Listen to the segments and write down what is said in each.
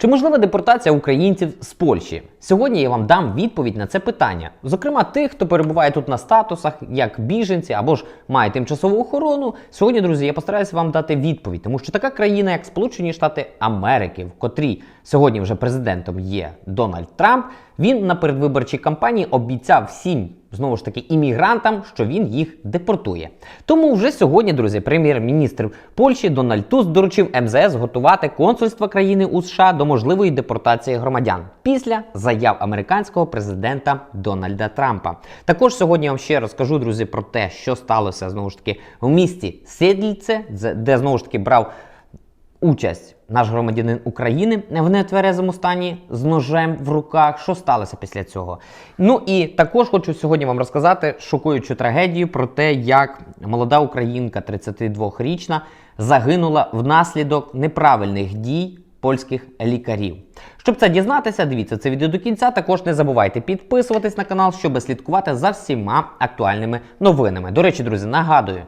Чи можлива депортація українців з Польщі? Сьогодні я вам дам відповідь на це питання. Зокрема, тих, хто перебуває тут на статусах як біженці або ж має тимчасову охорону. Сьогодні, друзі, я постараюся вам дати відповідь, тому що така країна, як Сполучені Штати Америки, в котрій сьогодні вже президентом є Дональд Трамп, він на передвиборчій кампанії обіцяв всім знову ж таки іммігрантам, що він їх депортує. Тому вже сьогодні, друзі, прем'єр-міністр Польщі Дональд Туск доручив МЗС готувати консульство країни у США до можливої депортації громадян після заяв американського президента Дональда Трампа. Також сьогодні я вам ще розкажу, друзі, про те, що сталося знову ж таки в місті Сідльце, де знову ж таки брав участь наш громадянин України в нетверезому стані з ножем в руках. Що сталося після цього? Ну і також хочу сьогодні вам розказати шокуючу трагедію про те, як молода українка, 32-річна, загинула внаслідок неправильних дій. Польських лікарів. Щоб це дізнатися, дивіться це відео до кінця. Також не забувайте підписуватись на канал, щоб слідкувати за всіма актуальними новинами. До речі, друзі, нагадую,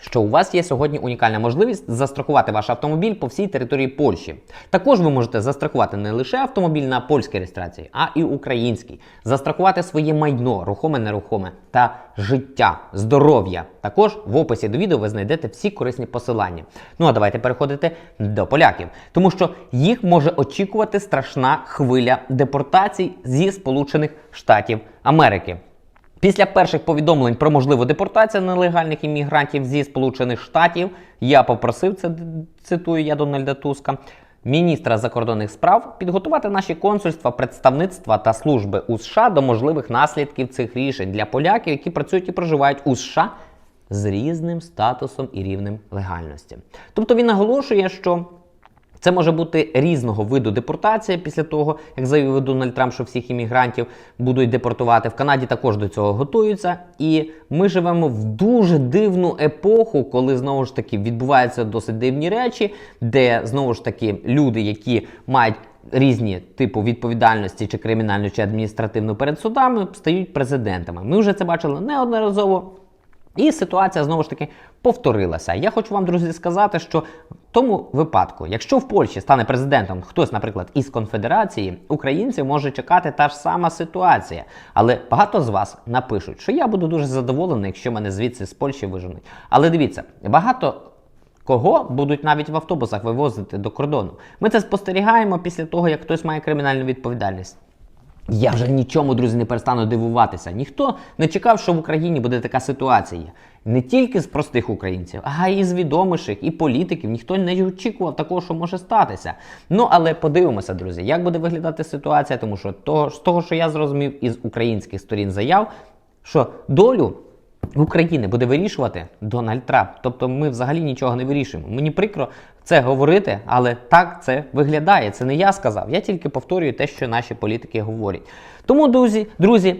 що у вас є сьогодні унікальна можливість застрахувати ваш автомобіль по всій території Польщі. Також ви можете застрахувати не лише автомобіль на польській реєстрації, а і український, застрахувати своє майно, рухоме, нерухоме та життя, здоров'я. Також в описі до відео ви знайдете всі корисні посилання. Ну а давайте переходити до поляків, тому що їх може очікувати страшна хвиля депортацій зі Сполучених Штатів Америки. Після перших повідомлень про можливу депортацію нелегальних іммігрантів зі Сполучених Штатів я попросив це цитую я Дональда Туска. Міністра закордонних справ підготувати наші консульства, представництва та служби у США до можливих наслідків цих рішень для поляків, які працюють і проживають у США з різним статусом і рівнем легальності. Тобто він наголошує, що це може бути різного виду депортація після того, як заявив Дональд Трамп, що всіх іммігрантів будуть депортувати. В Канаді також до цього готуються. І ми живемо в дуже дивну епоху, коли знову ж таки відбуваються досить дивні речі, де знову ж таки люди, які мають різні типу відповідальності, чи кримінальну, чи адміністративну перед судами, стають президентами. Ми вже це бачили неодноразово. І ситуація знову ж таки повторилася. Я хочу вам, друзі, сказати, що в тому випадку, якщо в Польщі стане президентом хтось, наприклад, із конфедерації, українців може чекати та ж сама ситуація. Але багато з вас напишуть, що я буду дуже задоволений, якщо мене звідси з Польщі виженуть. Але дивіться, багато. Кого будуть навіть в автобусах вивозити до кордону? Ми це спостерігаємо після того, як хтось має кримінальну відповідальність. Я вже нічому, друзі, не перестану дивуватися. Ніхто не чекав, що в Україні буде така ситуація. Не тільки з простих українців, а й з відоміших і політиків. Ніхто не очікував такого, що може статися. Ну але подивимося, друзі, як буде виглядати ситуація, тому що того, з того, що я зрозумів із українських сторін заяв, що долю. України буде вирішувати Дональд Трамп. Тобто ми взагалі нічого не вирішуємо. Мені прикро це говорити, але так це виглядає. Це не я сказав. Я тільки повторюю те, що наші політики говорять. Тому, друзі, друзі,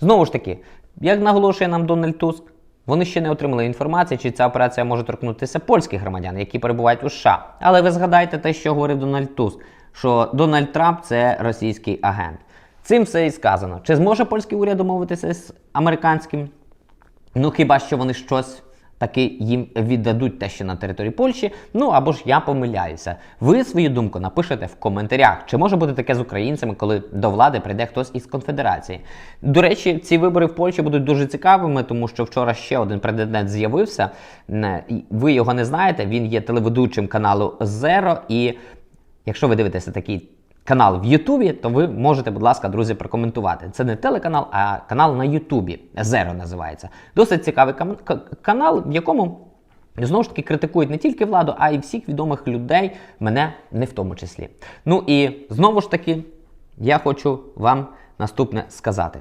знову ж таки, як наголошує нам Дональд Туск, вони ще не отримали інформації, чи ця операція може торкнутися польських громадян, які перебувають у США. Але ви згадайте те, що говорив Дональд Туск, що Дональд Трамп це російський агент. Цим все і сказано. Чи зможе польський уряд домовитися з американським? Ну, хіба що вони щось таки їм віддадуть те, що на території Польщі. Ну або ж я помиляюся. Ви свою думку напишете в коментарях, чи може бути таке з українцями, коли до влади прийде хтось із конфедерації. До речі, ці вибори в Польщі будуть дуже цікавими, тому що вчора ще один претендент з'явився. Ви його не знаєте. Він є телеведучим каналу Zero. І якщо ви дивитеся такий канал в Ютубі, то ви можете, будь ласка, друзі, прокоментувати. Це не телеканал, а канал на Ютубі. Зеро називається. Досить цікавий канал, в якому. Знову ж таки критикують не тільки владу, а й всіх відомих людей, мене не в тому числі. Ну і знову ж таки, я хочу вам наступне сказати.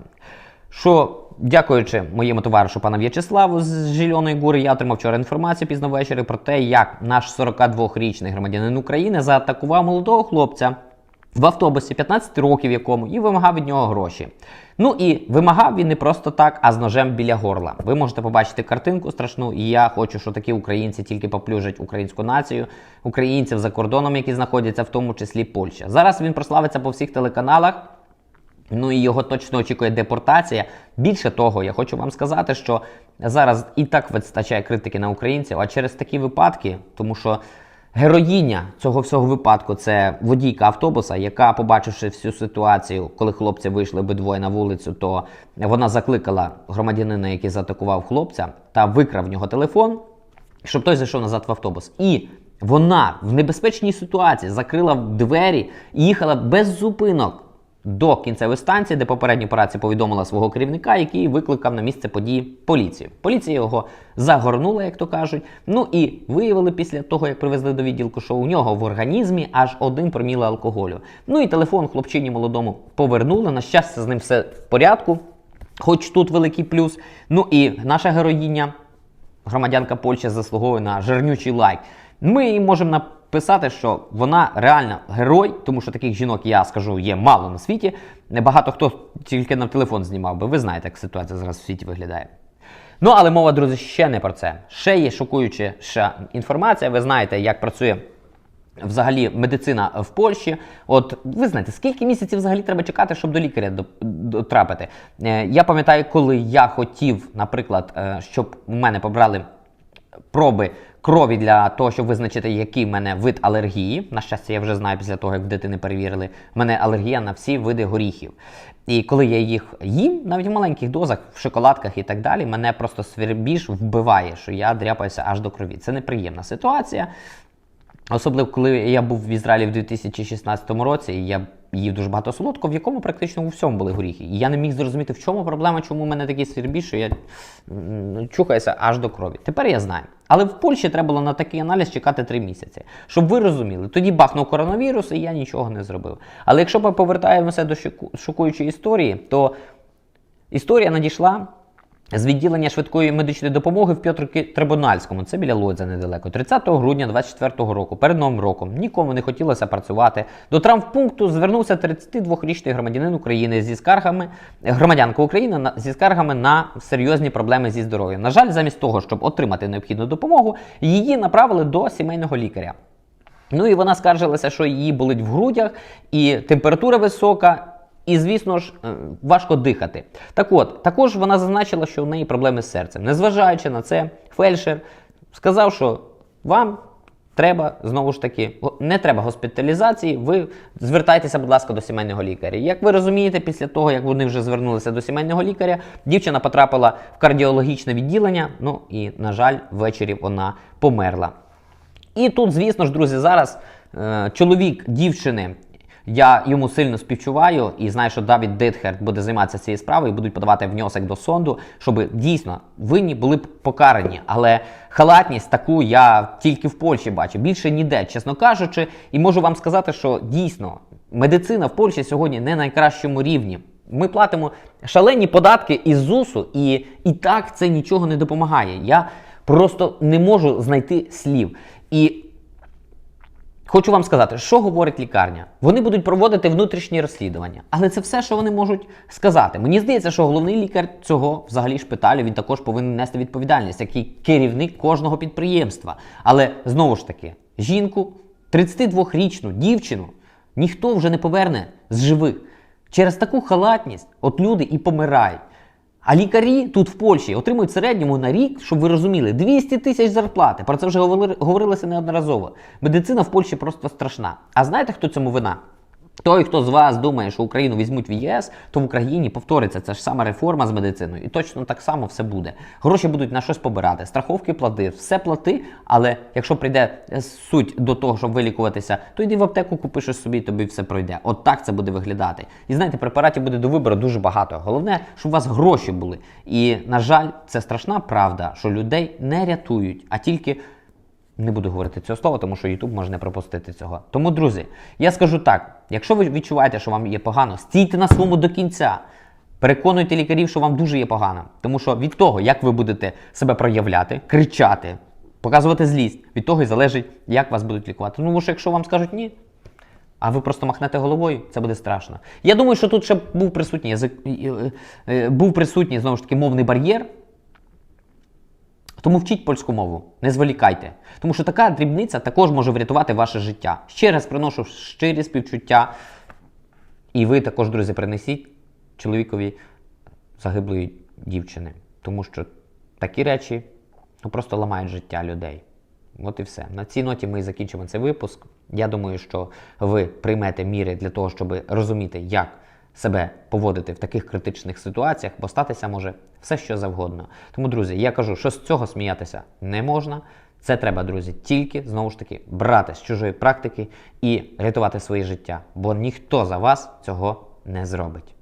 Що, дякуючи моєму товаришу пану В'ячеславу з Жільоної Гури, я отримав вчора інформацію пізно ввечері про те, як наш 42-річний громадянин України заатакував молодого хлопця в автобусі 15 років якому і вимагав від нього гроші. Ну і вимагав він не просто так, а з ножем біля горла. Ви можете побачити картинку страшну, і я хочу, що такі українці тільки поплюжать українську націю, українців за кордоном, які знаходяться, в тому числі Польща. Зараз він прославиться по всіх телеканалах. Ну і його точно очікує депортація. Більше того, я хочу вам сказати, що зараз і так вистачає критики на українців, а через такі випадки, тому що Героїня цього всього випадку це водійка автобуса, яка, побачивши всю ситуацію, коли хлопці вийшли обидвоє на вулицю, то вона закликала громадянина, який заатакував хлопця, та викрав в нього телефон, щоб той зайшов назад в автобус. І вона в небезпечній ситуації закрила двері і їхала без зупинок до кінцевої станції, де попередньо по рації повідомила свого керівника, який викликав на місце події поліцію. Поліція його загорнула, як то кажуть. Ну і виявили після того, як привезли до відділку, що у нього в організмі аж один проміла алкоголю. Ну і телефон хлопчині молодому повернули. На щастя, з ним все в порядку. Хоч тут великий плюс. Ну і наша героїня, громадянка Польщі, заслуговує на жирнючий лайк. Ми можемо написати, що вона реально герой, тому що таких жінок, я скажу, є мало на світі. Небагато хто тільки на телефон знімав би. Ви знаєте, як ситуація зараз в світі виглядає. Ну, але мова, друзі, ще не про це. Ще є шокуюча інформація. Ви знаєте, як працює взагалі медицина в Польщі. От ви знаєте, скільки місяців взагалі треба чекати, щоб до лікаря до- дотрапити? Е, Я пам'ятаю, коли я хотів, наприклад, е, щоб у мене побрали проби крові для того, щоб визначити, який в мене вид алергії. На щастя, я вже знаю після того, як в дитини перевірили. В мене алергія на всі види горіхів. І коли я їх їм, навіть в маленьких дозах, в шоколадках і так далі, мене просто свербіж вбиває, що я дряпаюся аж до крові. Це неприємна ситуація. Особливо, коли я був в Ізраїлі в 2016 році, і я їв дуже багато солодкого, в якому практично у всьому були горіхи. І я не міг зрозуміти, в чому проблема, чому в мене такий свірбі, що я чухаюся аж до крові. Тепер я знаю. Але в Польщі треба було на такий аналіз чекати 3 місяці. Щоб ви розуміли, тоді бахнув коронавірус, і я нічого не зробив. Але якщо ми повертаємося до шоку- шокуючої історії, то історія надійшла з відділення швидкої медичної допомоги в П'ятроки-Трибунальському, це біля Лодзя недалеко, 30 грудня 24 року, перед новим роком. Нікому не хотілося працювати. До травмпункту звернувся 32-річний громадянин України зі скаргами, громадянка України на- зі скаргами на серйозні проблеми зі здоров'ям. На жаль, замість того, щоб отримати необхідну допомогу, її направили до сімейного лікаря. Ну і вона скаржилася, що її болить в грудях, і температура висока, і, звісно ж, е, важко дихати. Так от, також вона зазначила, що у неї проблеми з серцем. Незважаючи на це, фельдшер сказав, що вам треба знову ж таки, не треба госпіталізації. Ви звертайтеся, будь ласка, до сімейного лікаря. Як ви розумієте, після того, як вони вже звернулися до сімейного лікаря, дівчина потрапила в кардіологічне відділення. Ну і, на жаль, ввечері вона померла. І тут, звісно ж, друзі, зараз е, чоловік дівчини. Я йому сильно співчуваю і знаю, що Давід Дитхерт буде займатися цією справою і будуть подавати внесок до сонду, щоб дійсно винні були б покарані. Але халатність таку я тільки в Польщі бачу, більше ніде, чесно кажучи, і можу вам сказати, що дійсно медицина в Польщі сьогодні не на найкращому рівні. Ми платимо шалені податки із ЗУСу, і, і так це нічого не допомагає. Я просто не можу знайти слів. І Хочу вам сказати, що говорить лікарня. Вони будуть проводити внутрішні розслідування, але це все, що вони можуть сказати. Мені здається, що головний лікар цього взагалі шпиталю він також повинен нести відповідальність, як і керівник кожного підприємства. Але знову ж таки, жінку, 32-річну дівчину, ніхто вже не поверне з живих. Через таку халатність от люди і помирають. А лікарі тут в Польщі отримують середньому на рік, щоб ви розуміли, 200 тисяч зарплати. Про це вже говорили- говорилося неодноразово. Медицина в Польщі просто страшна. А знаєте, хто цьому вина? Той, хто з вас думає, що Україну візьмуть в ЄС, то в Україні повториться ця ж сама реформа з медициною, і точно так само все буде. Гроші будуть на щось побирати, страховки плати, все плати. Але якщо прийде е, суть до того, щоб вилікуватися, то йди в аптеку, купи щось собі, тобі все пройде. От так це буде виглядати. І знаєте, препаратів буде до вибору дуже багато. Головне, щоб у вас гроші були. І на жаль, це страшна правда, що людей не рятують, а тільки не буду говорити цього слова, тому що YouTube може не пропустити цього. Тому, друзі, я скажу так: якщо ви відчуваєте, що вам є погано, стійте на своєму до кінця. Переконуйте лікарів, що вам дуже є погано. Тому що від того, як ви будете себе проявляти, кричати, показувати злість, від того і залежить, як вас будуть лікувати. Тому що якщо вам скажуть ні, а ви просто махнете головою, це буде страшно. Я думаю, що тут ще був присутній язик, е, був присутній знову ж таки мовний бар'єр. Тому вчіть польську мову, не зволікайте. Тому що така дрібниця також може врятувати ваше життя. Ще раз приношу щирі співчуття. І ви також, друзі, принесіть чоловікові загиблої дівчини. Тому що такі речі ну, просто ламають життя людей. От і все. На цій ноті ми закінчимо цей випуск. Я думаю, що ви приймете міри для того, щоб розуміти, як себе поводити в таких критичних ситуаціях, бо статися може все, що завгодно. Тому, друзі, я кажу, що з цього сміятися не можна. Це треба, друзі, тільки знову ж таки брати з чужої практики і рятувати своє життя, бо ніхто за вас цього не зробить.